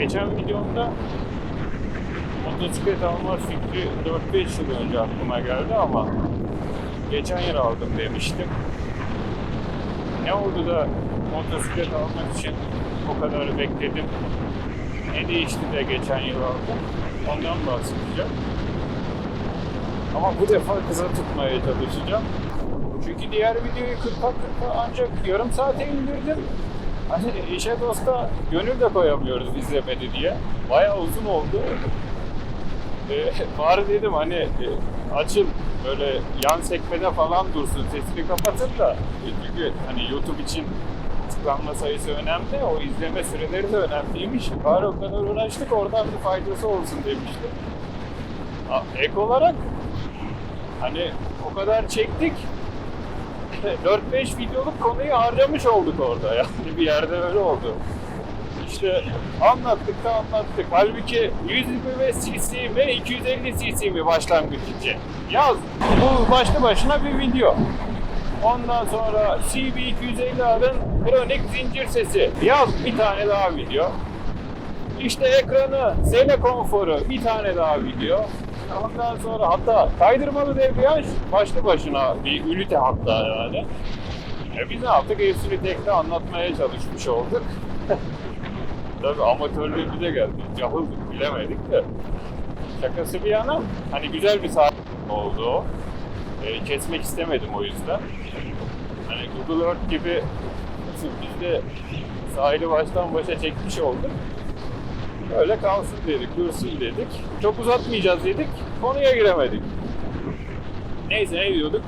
geçen videomda motosiklet alma fikri 4-5 yıl önce aklıma geldi ama geçen yıl aldım demiştim. Ne oldu da motosiklet almak için o kadar bekledim? Ne değişti de geçen yıl aldım? Ondan bahsedeceğim. Ama bu defa kısa tutmaya çalışacağım. Çünkü diğer videoyu 40'a 40'a ancak yarım saate indirdim. Hani işe dosta gönül de koyamıyoruz izlemedi diye. Bayağı uzun oldu. Ee, bari dedim hani e, açın böyle yan sekmede falan dursun sesini kapatın da E, çünkü hani YouTube için tıklanma sayısı önemli o izleme süreleri de önemliymiş bari o kadar uğraştık oradan bir faydası olsun demiştim ek olarak hani o kadar çektik 4-5 videoluk konuyu harcamış olduk orada yani bir yerde öyle oldu. İşte anlattık da anlattık. Halbuki 125 cc mi 250 cc mi başlangıç için? Yaz. Bu başlı başına bir video. Ondan sonra CB250R'ın kronik zincir sesi. Yaz bir tane daha video. İşte ekranı, sele konforu bir tane daha video. Ondan sonra hatta kaydırmalı debriyaj başlı başına bir ünite hatta yani. E biz ne yaptık? Hepsini tekte anlatmaya çalışmış olduk. Tabii amatörlüğümüze geldi. Cahıldık, bilemedik de. Şakası bir yana, hani güzel bir saat oldu o. E, kesmek istemedim o yüzden. Hani Google Earth gibi biz de sahili baştan başa çekmiş olduk. Öyle kalsın dedik, dursun dedik. Çok uzatmayacağız dedik, konuya giremedik. Neyse ne diyorduk?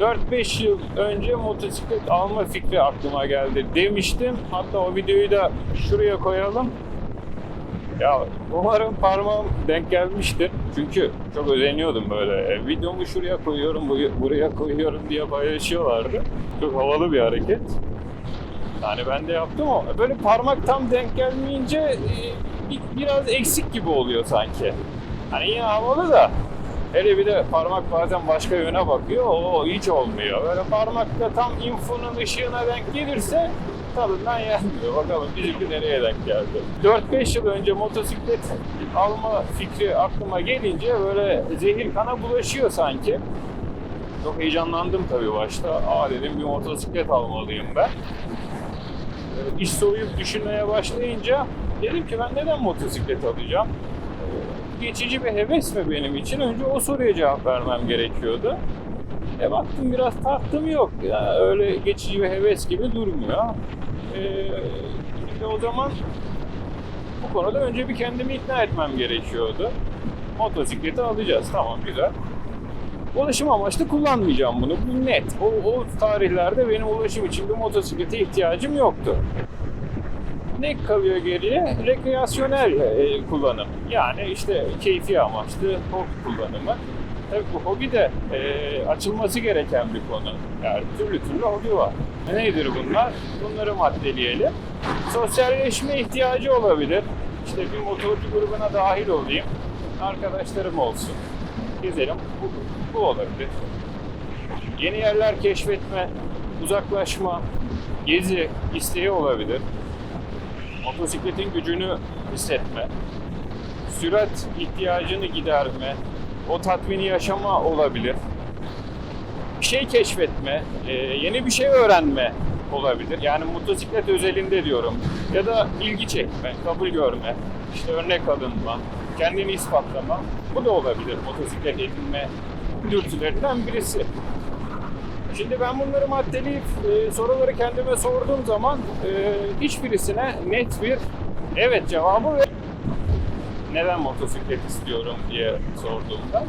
4-5 yıl önce motosiklet alma fikri aklıma geldi demiştim. Hatta o videoyu da şuraya koyalım. Ya umarım parmağım denk gelmiştir. Çünkü çok özeniyordum böyle. E, videomu şuraya koyuyorum, bu- buraya koyuyorum diye paylaşıyorlardı. Çok havalı bir hareket. Yani ben de yaptım ama böyle parmak tam denk gelmeyince e, bir- biraz eksik gibi oluyor sanki. Hani yine havalı da hele bir de parmak bazen başka yöne bakıyor o hiç olmuyor. Böyle parmakta tam infonun ışığına denk gelirse tadından yenmiyor. Bakalım bizimki nereye denk geldi. 4-5 yıl önce motosiklet alma fikri aklıma gelince böyle zehir kana bulaşıyor sanki. Çok heyecanlandım tabii başta. Aa dedim bir motosiklet almalıyım ben. İş soğuyup düşünmeye başlayınca dedim ki ben neden motosiklet alacağım? Ee, Geçici bir heves mi benim için? Önce o soruya cevap vermem gerekiyordu. E baktım biraz taktım yok. Ya öyle geçici bir heves gibi durmuyor. Şimdi o zaman bu konuda önce bir kendimi ikna etmem gerekiyordu. Motosikleti alacağız. Tamam güzel. Ulaşım amaçlı kullanmayacağım bunu. Bu net. O, o tarihlerde benim ulaşım için bir motosiklete ihtiyacım yoktu. Ne kalıyor geriye? Rekreasyonel e, kullanım. Yani işte keyfi amaçlı hobi kullanımı. Tabii bu hobi de e, açılması gereken bir konu. Yani türlü türlü hobi var. Nedir bunlar? Bunları maddeleyelim. Sosyalleşme ihtiyacı olabilir. İşte bir motorcu grubuna dahil olayım. Arkadaşlarım olsun. Gezelim. Bu, bu olabilir. Yeni yerler keşfetme, uzaklaşma, gezi isteği olabilir. Motosikletin gücünü hissetme, sürat ihtiyacını giderme, o tatmini yaşama olabilir. Bir şey keşfetme, e, yeni bir şey öğrenme olabilir. Yani motosiklet özelinde diyorum. Ya da ilgi çekme, kabul görme, işte örnek alınma, kendini ispatlama. Bu da olabilir motosiklet edinme dürtülerinden birisi. Şimdi ben bunları maddeleyip e, soruları kendime sorduğum zaman e, hiçbirisine net bir evet cevabı ve neden motosiklet istiyorum diye sorduğumda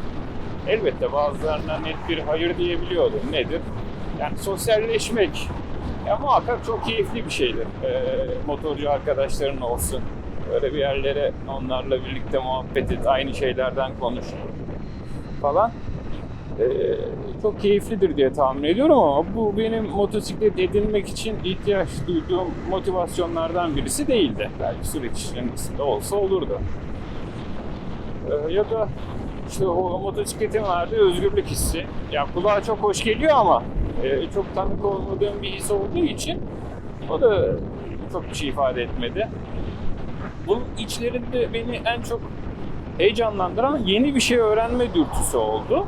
elbette bazılarına net bir hayır diyebiliyordum. Nedir? Yani sosyalleşmek ya muhakkak çok keyifli bir şeydir. E, motorcu arkadaşların olsun. Böyle bir yerlere onlarla birlikte muhabbet et, aynı şeylerden konuş falan. Ee, çok keyiflidir diye tahmin ediyorum ama bu benim motosiklet edinmek için ihtiyaç duyduğum motivasyonlardan birisi değildi. Belki süreç içerisinde olsa olurdu. Ee, ya da işte o motosikletin verdiği özgürlük hissi. Ya kulağa çok hoş geliyor ama e, çok tanık olmadığım bir his olduğu için o da çok bir şey ifade etmedi. bunun içlerinde beni en çok heyecanlandıran yeni bir şey öğrenme dürtüsü oldu.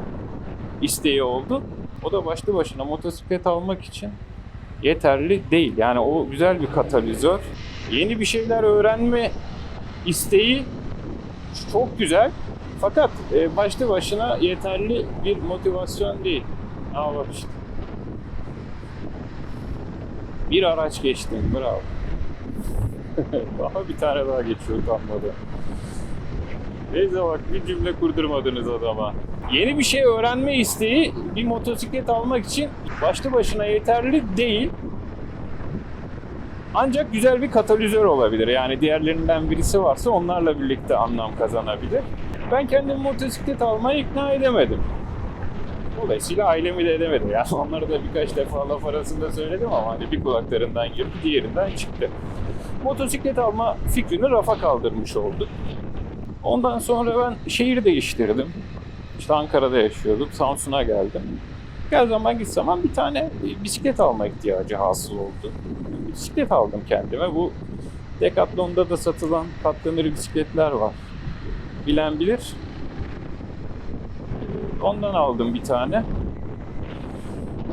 İsteği oldu. O da başlı başına motosiklet almak için yeterli değil. Yani o güzel bir katalizör. Yeni bir şeyler öğrenme isteği çok güzel. Fakat e, başlı başına yeterli bir motivasyon değil. Aa bak işte. Bir araç geçtim. Bravo. daha bir tane daha geçiyor utanmadı. Neyse bak bir cümle kurdurmadınız adama. Yeni bir şey öğrenme isteği bir motosiklet almak için başlı başına yeterli değil. Ancak güzel bir katalizör olabilir. Yani diğerlerinden birisi varsa onlarla birlikte anlam kazanabilir. Ben kendimi motosiklet almaya ikna edemedim. Dolayısıyla ailemi de edemedim. Yani onları da birkaç defa laf arasında söyledim ama hani bir kulaklarından girdi, diğerinden çıktı. Motosiklet alma fikrini rafa kaldırmış olduk. Ondan sonra ben şehir değiştirdim. İşte Ankara'da yaşıyordum. Samsun'a geldim. Her zaman git zaman bir tane bisiklet alma ihtiyacı hasıl oldu. Bisiklet aldım kendime. Bu Decathlon'da da satılan katlanır bisikletler var. Bilen bilir. Ondan aldım bir tane.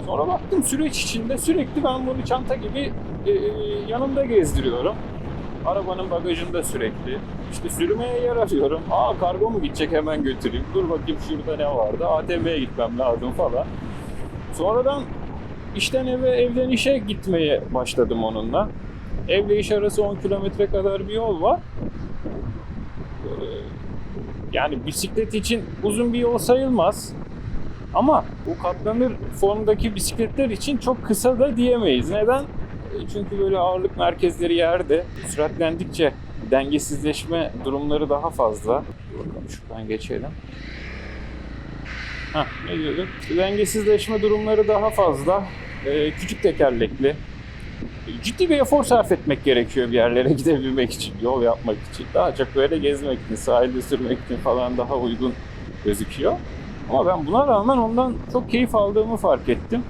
Sonra baktım süreç içinde sürekli ben bunu çanta gibi e, yanımda gezdiriyorum. Arabanın bagajında sürekli. İşte sürmeye yer arıyorum. Aa kargo mu gidecek hemen götüreyim. Dur bakayım şurada ne vardı. ATM'ye gitmem lazım falan. Sonradan işten eve, evden işe gitmeye başladım onunla. Evle iş arası 10 kilometre kadar bir yol var. Ee, Yani bisiklet için uzun bir yol sayılmaz. Ama bu katlanır formdaki bisikletler için çok kısa da diyemeyiz. Neden? Çünkü böyle ağırlık merkezleri yerde. Süratlendikçe dengesizleşme durumları daha fazla. Bakalım şuradan geçelim. Heh, ne diyorduk? Dengesizleşme durumları daha fazla. Ee, küçük tekerlekli. Ciddi bir efor sarf etmek gerekiyor bir yerlere gidebilmek için, yol yapmak için. Daha çok böyle gezmek için, sahilde sürmek için falan daha uygun gözüküyor. Ama ben buna rağmen ondan çok keyif aldığımı fark ettim.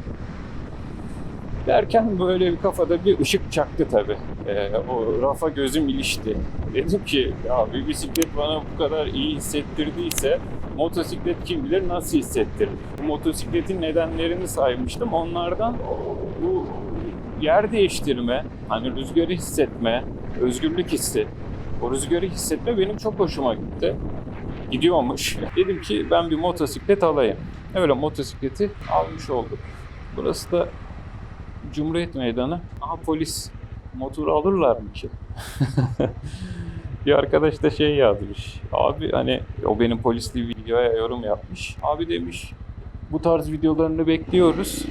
Derken böyle bir kafada bir ışık çaktı tabii. Ee, o rafa gözüm ilişti. Dedim ki ya bir bisiklet bana bu kadar iyi hissettirdiyse motosiklet kim bilir nasıl hissettirir. Motosikletin nedenlerini saymıştım. Onlardan bu yer değiştirme, hani rüzgarı hissetme, özgürlük hissi. O rüzgarı hissetme benim çok hoşuma gitti. Gidiyormuş. Dedim ki ben bir motosiklet alayım. Öyle motosikleti almış olduk. Burası da Cumhuriyet Meydanı. Aha polis motoru alırlar mı ki? bir arkadaş da şey yazmış. Abi hani o benim polisli videoya yorum yapmış. Abi demiş bu tarz videolarını bekliyoruz.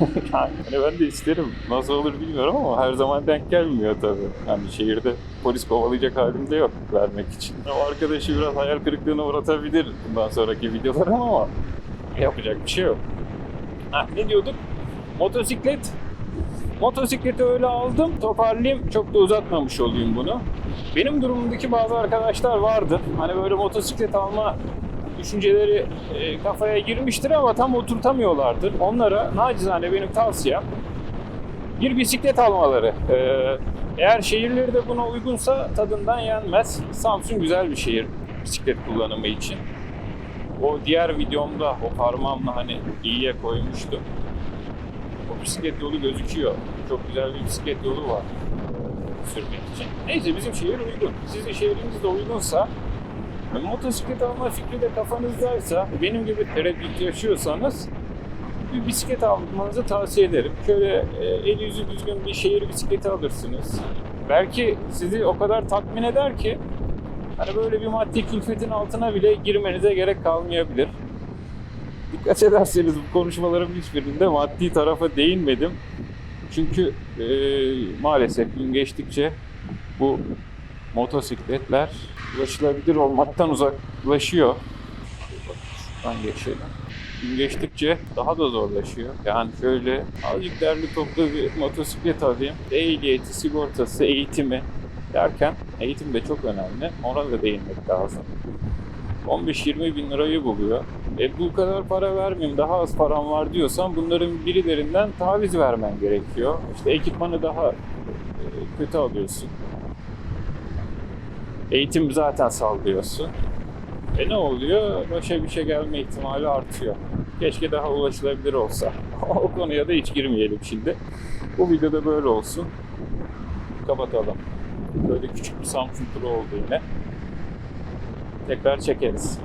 yani ben de isterim. Nasıl olur bilmiyorum ama her zaman denk gelmiyor tabii. Yani şehirde polis kovalayacak halim de yok vermek için. O arkadaşı biraz hayal kırıklığına uğratabilir bundan sonraki videolarım ama yapacak bir şey yok. Heh, ne diyorduk? Motosiklet. Motosikleti öyle aldım. Toparlayayım. Çok da uzatmamış olayım bunu. Benim durumumdaki bazı arkadaşlar vardır. Hani böyle motosiklet alma düşünceleri e, kafaya girmiştir ama tam oturtamıyorlardır. Onlara nacizane benim tavsiyem bir bisiklet almaları. Ee, eğer şehirleri de buna uygunsa tadından yenmez. Samsun güzel bir şehir bisiklet kullanımı için. O diğer videomda o parmağımla hani iyiye koymuştum. Bisiklet yolu gözüküyor. Çok güzel bir bisiklet yolu var sürmek için. Neyse bizim şehir uygun. Sizin şehriniz de uygunsa motosiklet alma fikri de kafanızdaysa, benim gibi tereddüt yaşıyorsanız bir bisiklet almanızı tavsiye ederim. Şöyle e, el yüzü düzgün bir şehir bisikleti alırsınız. Belki sizi o kadar tatmin eder ki hani böyle bir maddi külfetin altına bile girmenize gerek kalmayabilir. Dikkat ederseniz bu konuşmalarım hiçbirinde maddi tarafa değinmedim. Çünkü e, maalesef gün geçtikçe bu motosikletler ulaşılabilir olmaktan uzaklaşıyor. Şuradan geçelim. Gün geçtikçe daha da zorlaşıyor. Yani şöyle azıcık derli toplu bir motosiklet alayım. Ehliyeti, sigortası, eğitimi derken eğitim de çok önemli. Ona da değinmek lazım. 15-20 bin lirayı buluyor. E bu kadar para vermeyeyim, daha az param var diyorsan bunların birilerinden taviz vermen gerekiyor. İşte ekipmanı daha e, kötü alıyorsun. Eğitim zaten sallıyorsun. E ne oluyor? Başa bir şey gelme ihtimali artıyor. Keşke daha ulaşılabilir olsa. o konuya da hiç girmeyelim şimdi. Bu videoda böyle olsun. Kapatalım. Böyle küçük bir Samsung turu oldu yine. Tekrar çekeriz.